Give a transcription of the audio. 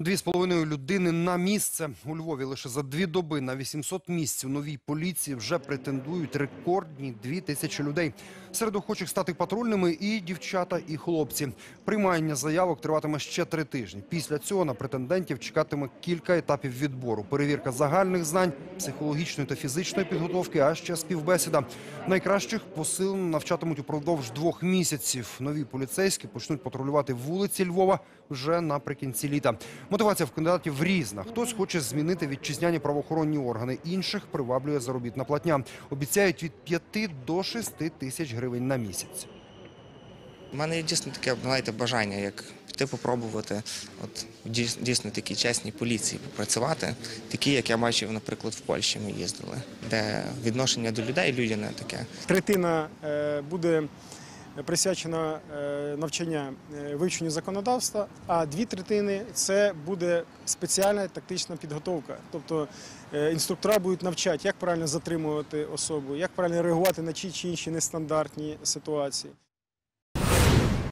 Дві з половиною людини на місце. У Львові лише за дві доби на 800 місць у новій поліції вже претендують рекордні дві тисячі людей. Серед охочих стати патрульними і дівчата, і хлопці. Приймання заявок триватиме ще три тижні. Після цього на претендентів чекатиме кілька етапів відбору. Перевірка загальних знань, психологічної та фізичної підготовки, а ще співбесіда. Найкращих посилено навчатимуть упродовж двох місяців. Нові поліцейські почнуть патрулювати вулиці Львова вже наприкінці літа. Мотивація в кандидатів різна. Хтось хоче змінити вітчизняні правоохоронні органи, інших приваблює заробітна платня. Обіцяють від 5 до 6 тисяч гривень на місяць. У мене є дійсно таке знаєте, бажання, як піти попробувати, от дійс- дійсно такі чесній поліції попрацювати, такі, як я бачив, наприклад, в Польщі ми їздили, де відношення до людей людяне таке. Третина е, буде присвячена е, навчання е, вивченню законодавства, а дві третини це буде спеціальна тактична підготовка. Тобто е, інструктора будуть навчати, як правильно затримувати особу, як правильно реагувати на ті чи інші нестандартні ситуації.